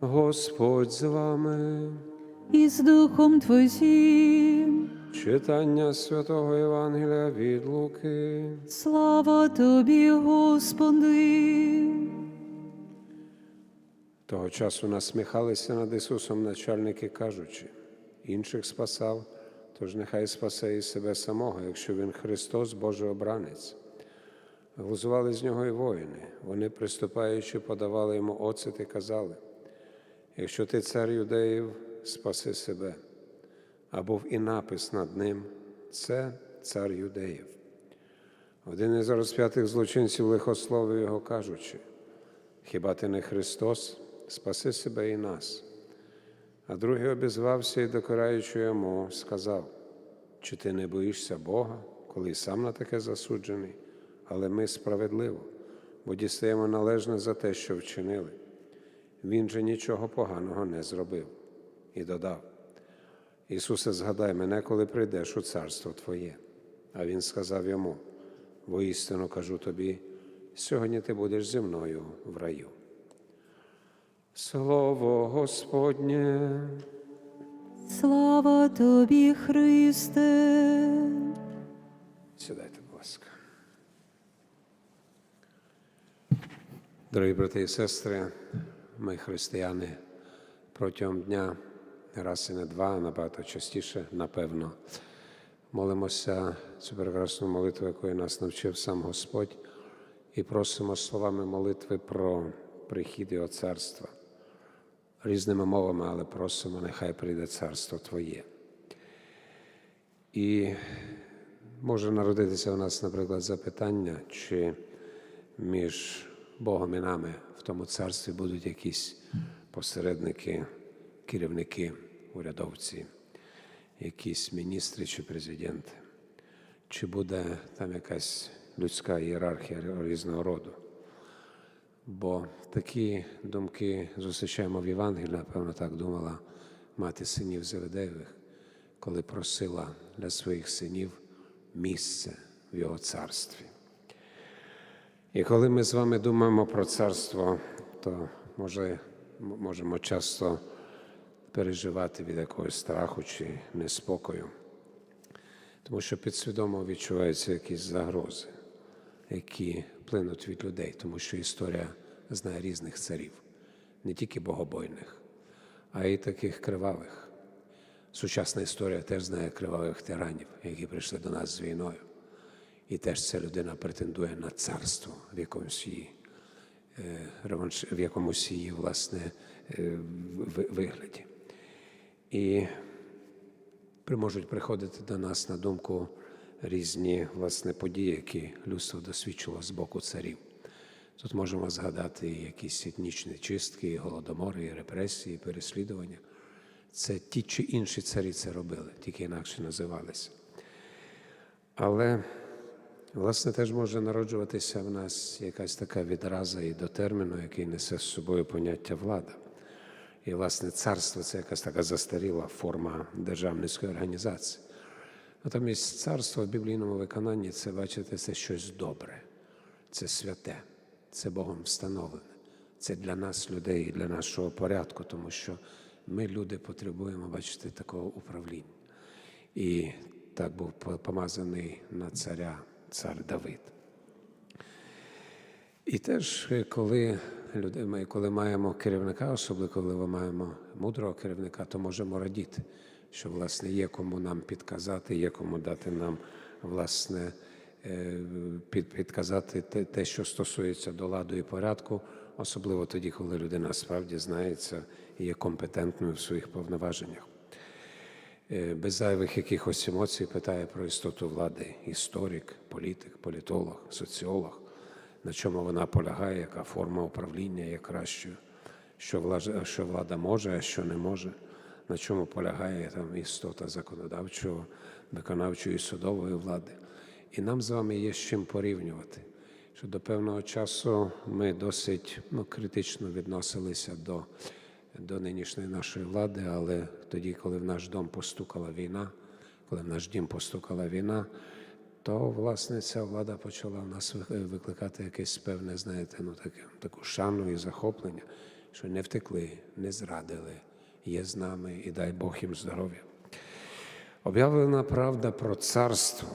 Господь з вами. і з Духом Твоїм. Читання святого Євангелія від Луки. Слава Тобі, Господи. Того часу насміхалися над Ісусом начальники, кажучи, інших спасав, тож нехай спасе і себе самого, якщо Він Христос, Божий обранець. Глузували з нього і воїни. Вони, приступаючи, подавали йому оцет і казали: якщо ти цар юдеїв, спаси себе. А був і напис над ним це цар юдеїв. Один із розп'ятих злочинців лихословив його, кажучи: Хіба ти не Христос, спаси себе і нас? А другий обізвався і, докораючи йому, сказав: Чи ти не боїшся Бога, коли й сам на таке засуджений, але ми справедливо, бо дістаємо належне за те, що вчинили. Він же нічого поганого не зробив. І додав: Ісусе, згадай мене, коли прийдеш у царство Твоє. А Він сказав йому: воістину кажу тобі, сьогодні ти будеш зі мною в раю. Слово Господнє, Слава Тобі, Христе. сідайте, будь ласка. Дорогі брати і сестри, ми християни протягом дня, не раз і не два, а набагато частіше, напевно, молимося цю прекрасну молитву, якої нас навчив сам Господь, і просимо словами молитви про прихід Його царства. Різними мовами, але просимо, нехай прийде царство Твоє. І може народитися у нас, наприклад, запитання, чи між Богом і нами в тому царстві будуть якісь посередники, керівники, урядовці, якісь міністри чи президенти, чи буде там якась людська ієрархія різного роду. Бо такі думки зустрічаємо в Євангелії, напевно, так думала мати синів Зеведеєвих, коли просила для своїх синів місце в його царстві. І коли ми з вами думаємо про царство, то може, можемо часто переживати від якогось страху чи неспокою, тому що підсвідомо відчуваються якісь загрози, які плинуть від людей, тому що історія знає різних царів, не тільки богобойних, а й таких кривавих. Сучасна історія теж знає кривавих тиранів, які прийшли до нас з війною. І теж ця людина претендує на царство в якомусь її, е, в якомусь її власне е, вигляді. І можуть приходити до нас на думку різні власне події, які людство досвідчило з боку царів. Тут можемо згадати якісь етнічні чистки, голодомори, і репресії, і переслідування. Це ті чи інші царі це робили, тільки інакше називалися. Але, власне, теж може народжуватися в нас якась така відраза і до терміну, який несе з собою поняття влада. І, власне, царство це якась така застаріла форма державницької організації. Натомість царство в біблійному виконанні це, бачите, це щось добре, це святе, це Богом встановлене. Це для нас, людей, і для нашого порядку, тому що ми, люди, потребуємо, бачите, такого управління. І так був помазаний на царя цар Давид. І теж, е, коли, ми, коли маємо керівника, особливо коли ми маємо мудрого керівника, то можемо радіти, що власне є кому нам підказати, є кому дати нам власне е, під, підказати те, що стосується до ладу і порядку, особливо тоді, коли людина справді знається і є компетентною в своїх повноваженнях. Е, без зайвих якихось емоцій питає про істоту влади історик, політик, політолог, соціолог, на чому вона полягає, яка форма управління є кращою, що влада, що влада може, а що не може, на чому полягає там істота законодавчого, виконавчої і судової влади. І нам з вами є з чим порівнювати. Що до певного часу ми досить ну, критично відносилися до до нинішньої нашої влади, але тоді, коли в наш дом постукала війна, коли в наш дім постукала війна, то власне ця влада почала в нас викликати якесь певне, знаєте, ну таке таку шану і захоплення, що не втекли, не зрадили, є з нами і дай Бог їм здоров'я. Об'явлена правда про царство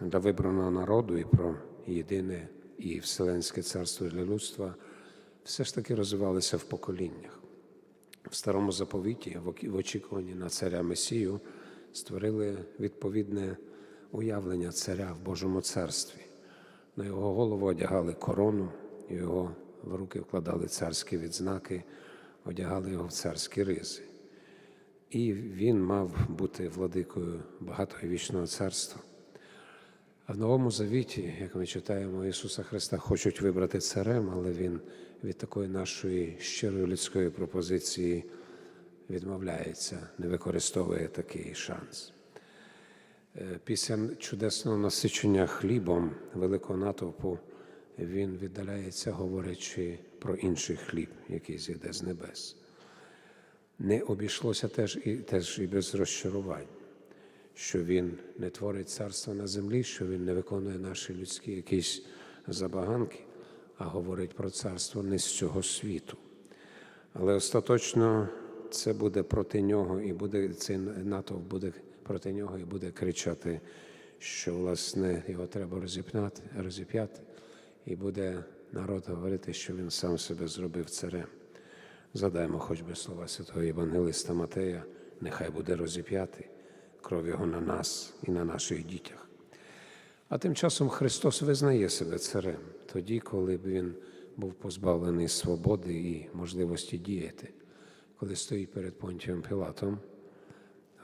для вибраного народу і про єдине і вселенське царство для людства все ж таки розвивалися в поколіннях. В старому заповіті, в очікуванні на царя Месію, створили відповідне уявлення царя в Божому царстві. На його голову одягали корону, його в руки вкладали царські відзнаки, одягали його в царські ризи. І він мав бути владикою багатого вічного царства. А в Новому Завіті, як ми читаємо, Ісуса Христа хочуть вибрати царем, але Він від такої нашої щирої людської пропозиції відмовляється, не використовує такий шанс. Е, Після чудесного насичення хлібом великого натовпу він віддаляється, говорячи про інший хліб, який зійде з небес. Не обійшлося теж і, теж і без розчарувань, що він не творить царство на землі, що він не виконує наші людські якісь забаганки, а говорить про царство не з цього світу. Але остаточно це буде проти нього, і буде цей натовп буде проти нього і буде кричати, що власне його треба розіп'яти, розіп'яти, і буде народ говорити, що він сам себе зробив царем. Згадаємо хоч би слова святого Євангелиста Матея, нехай буде розіп'ятий, кров його на нас і на наших дітях. А тим часом Христос визнає себе царем, тоді, коли б він був позбавлений свободи і можливості діяти, коли стоїть перед Понтієм Пілатом,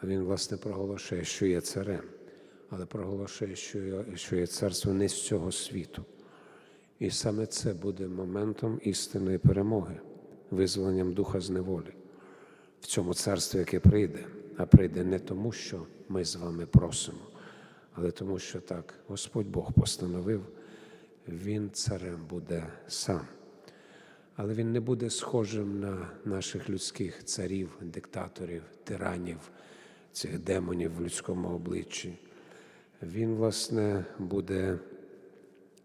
він, власне, проголошує, що є царем, але проголошує, що є- царство не з цього світу. І саме це буде моментом істинної перемоги, визволенням духа з неволі в цьому царстві, яке прийде, а прийде не тому, що ми з вами просимо, але тому, що так Господь Бог постановив, Він царем буде сам. Але він не буде схожим на наших людських царів, диктаторів, тиранів, цих демонів в людському обличчі. Він, власне, буде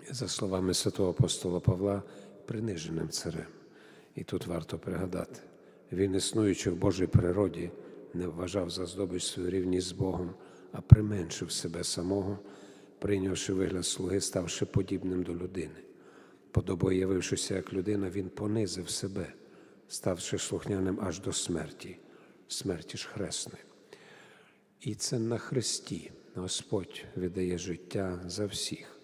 за словами святого апостола Павла, приниженим царем. І тут варто пригадати, він, існуючи в Божій природі, не вважав за здобич свою рівність з Богом, а применшив себе самого, прийнявши вигляд слуги, ставши подібним до людини. Подобою явившися як людина, він понизив себе, ставши слухняним аж до смерті, смерті ж хресної. І це на Христі Господь віддає життя за всіх.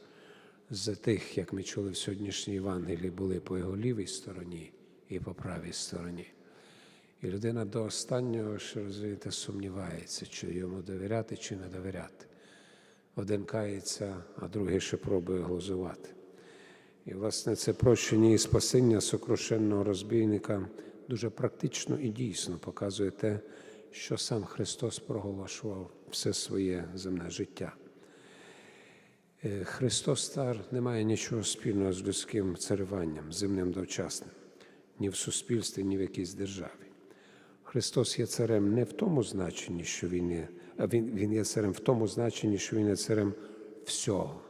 За тих, як ми чули в сьогоднішній Євангелії, були по його лівій стороні і по правій стороні. І людина до останнього, що розумієте, сумнівається, чи йому довіряти, чи не довіряти. Один кається, а другий ще пробує глузувати. І, власне, це прощення і спасіння сокрушенного розбійника дуже практично і дійсно показує те, що сам Христос проголошував все своє земне життя. Е, Христос цар не має нічого спільного з людським царюванням, земним довчасним, ні в суспільстві, ні в якійсь державі. Христос є царем не в тому значенні, що Він є, а він, він є царем в тому значенні, що Він є царем всього,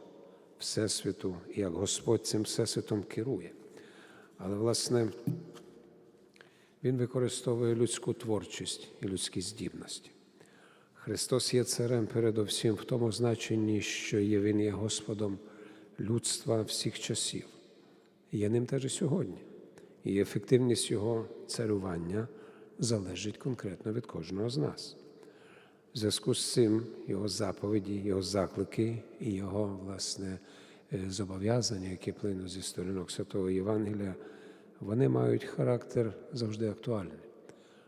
Всесвіту, і як Господь цим Всесвітом керує. Але, власне, Він використовує людську творчість і людські здібності. Христос є царем передовсім в тому значенні, що є Він є Господом людства всіх часів. Є ним теж і сьогодні. І ефективність Його царювання залежить конкретно від кожного з нас. В зв'язку з цим його заповіді, його заклики і його власне е, зобов'язання, які плинуть зі сторінок Святого Євангелія, вони мають характер завжди актуальний.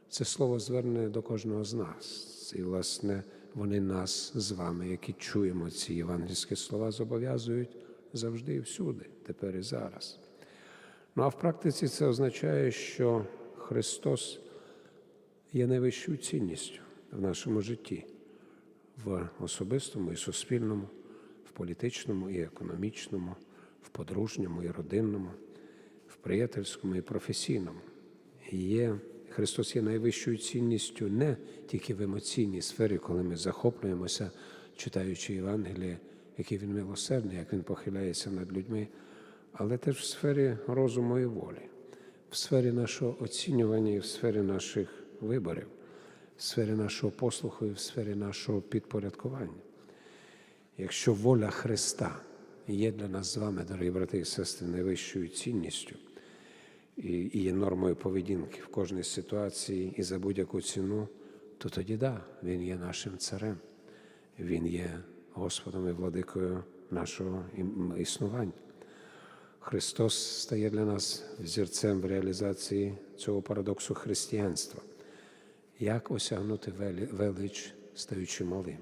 Це слово звернене до кожного з нас. І, власне, вони нас з вами, які чуємо ці євангельські слова, зобов'язують завжди і всюди, тепер і зараз. Ну а в практиці це означає, що Христос є найвищою цінністю в нашому житті, в особистому і суспільному, в політичному і економічному, в подружньому і родинному, в приятельському і професійному. Є, Христос є найвищою цінністю не тільки в емоційній сфері, коли ми захоплюємося, читаючи Євангеліє, який він милосердний, як він похиляється над людьми, але теж в сфері розуму і волі, в сфері нашого оцінювання і в сфері наших виборів, в сфері нашого послуху і в сфері нашого підпорядкування. Якщо воля Христа є для нас з вами, дорогі брати і сестри, найвищою цінністю і є нормою поведінки в кожній ситуації і за будь-яку ціну, то тоді да, Він є нашим царем, Він є Господом і владикою нашого існування. Христос стає для нас взірцем в реалізації цього парадоксу християнства. Як осягнути велич, стаючи малим?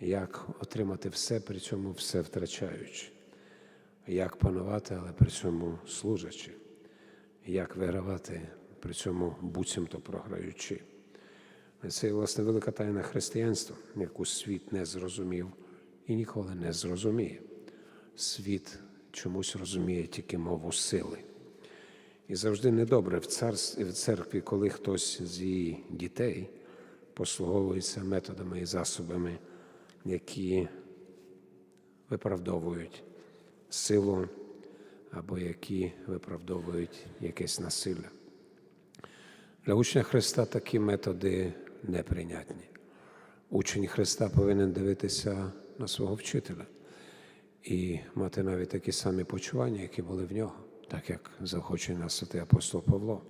Як отримати все, при цьому все втрачаючи? Як панувати, але при цьому служачи? Як вигравати, при цьому буцімто програючи? Це власне, велика тайна християнства, яку світ не зрозумів і ніколи не зрозуміє. Світ чомусь розуміє тільки мову сили. І завжди недобре в царстві, в церкві, коли хтось з її дітей послуговується методами і засобами, які виправдовують силу або які виправдовують якесь насилля. Для учня Христа такі методи неприйнятні. Учень Христа повинен дивитися на свого вчителя і мати навіть такі самі почування, які були в нього, так як захоче нас святий апостол Павло.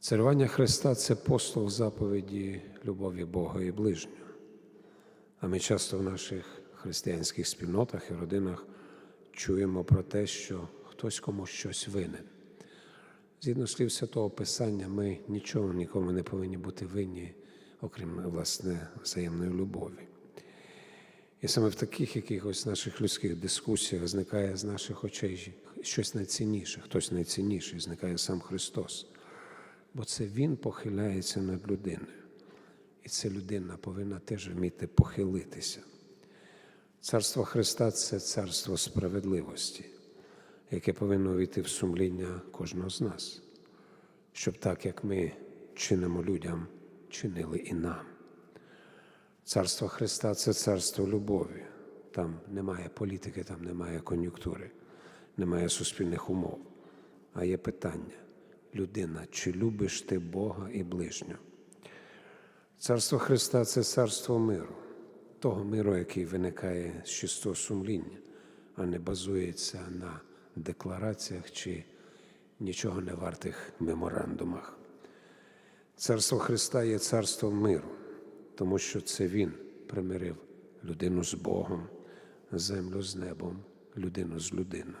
Царювання Христа це послуг заповіді любові Бога і ближнього. А ми часто в наших християнських спільнотах і родинах чуємо про те, що хтось комусь щось винен. Згідно слів Святого Писання, ми нічого нікому не повинні бути винні, окрім власне взаємної любові. І саме в таких якихось наших людських дискусіях зникає з наших очей щось найцінніше, хтось найцінніший, зникає сам Христос. Бо це Він похиляється над людиною. І ця людина повинна теж вміти похилитися. Царство Христа це царство справедливості, яке повинно війти в сумління кожного з нас, щоб так, як ми чинимо людям, чинили і нам. Царство Христа це царство любові. Там немає політики, там немає кон'юнктури, немає суспільних умов. А є питання: людина, чи любиш ти Бога і ближнього? Царство Христа це царство миру, того миру, який виникає з чистого сумління, а не базується на деклараціях чи нічого не вартих меморандумах. Царство Христа є царством миру, тому що це Він примирив людину з Богом, землю з небом, людину з людиною.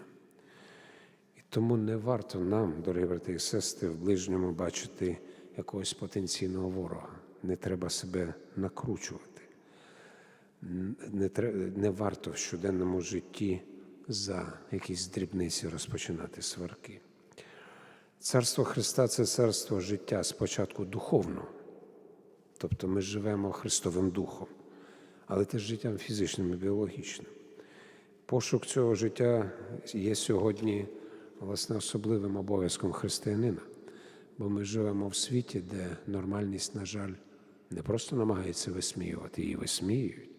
І тому не варто нам, дорогі брати і сестри, в ближньому бачити якогось потенційного ворога. Не треба себе накручувати. Не, не варто в щоденному житті за якісь дрібниці розпочинати сварки. Царство Христа це царство життя спочатку духовного, тобто ми живемо Христовим Духом, але теж життям фізичним і біологічним. Пошук цього життя є сьогодні власне особливим обов'язком християнина, бо ми живемо в світі, де нормальність, на жаль, не просто намагається висміювати, її висміюють.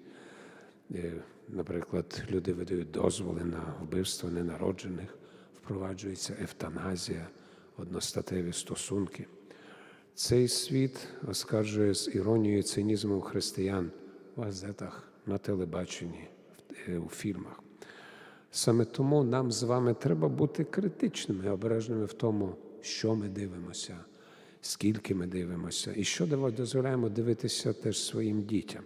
Е, Наприклад, люди видають дозволи на вбивство ненароджених, впроваджується евтаназія, одностатеві стосунки. Цей світ оскаржує з іронією цинізмом християн в газетах, на телебаченні, е, у фільмах. Саме тому нам з вами треба бути критичними, обережними в тому, що ми дивимося, скільки ми дивимося, і що дозволяємо дивитися теж своїм дітям.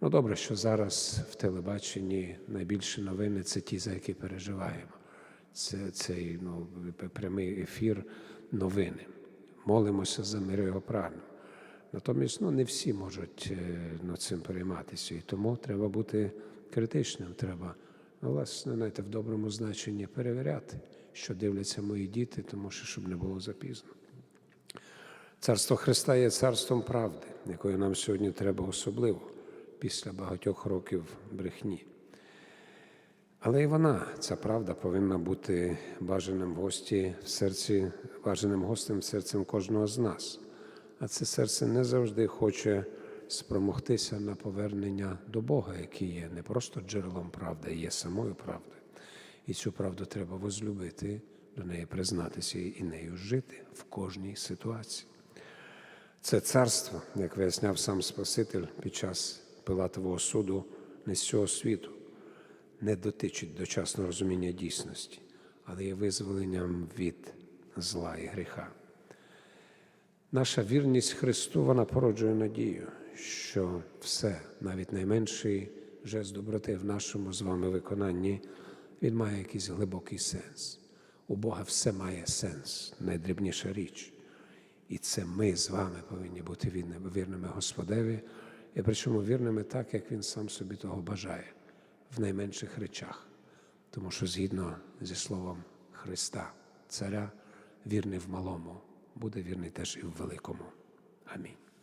Ну, добре, що зараз в телебаченні найбільші новини це ті, за які переживаємо. Це цей ну, прямий ефір новини. Молимося за мир його прагнемо. Натомість ну, не всі можуть е, ну, цим перейматися. І тому треба бути критичним. Треба, ну, власне, знаєте, в доброму значенні перевіряти, що дивляться мої діти, тому що щоб не було запізно. Царство Христа є царством правди, якої нам сьогодні треба особливо після багатьох років брехні. Але і вона, ця правда, повинна бути бажаним гості в серці, бажаним гостем серцем кожного з нас. А це серце не завжди хоче спромогтися на повернення до Бога, який є не просто джерелом правди, є самою правдою. І цю правду треба возлюбити, до неї признатися і нею жити в кожній ситуації. Це царство, як виясняв сам Спаситель під час Пилатового суду, не з цього світу, не дотичить дочасного розуміння дійсності, але є визволенням від зла і гріха. Наша вірність Христу вона породжує надію, що все, навіть найменший жест доброти в нашому з вами виконанні, він має якийсь глибокий сенс. У Бога все має сенс, найдрібніша річ. І це ми з вами повинні бути вірними, вірними Господеві, і причому вірними так, як Він сам собі того бажає, в найменших речах. Тому що згідно зі словом Христа, Царя, вірний в малому, буде вірний теж і в великому. Амінь.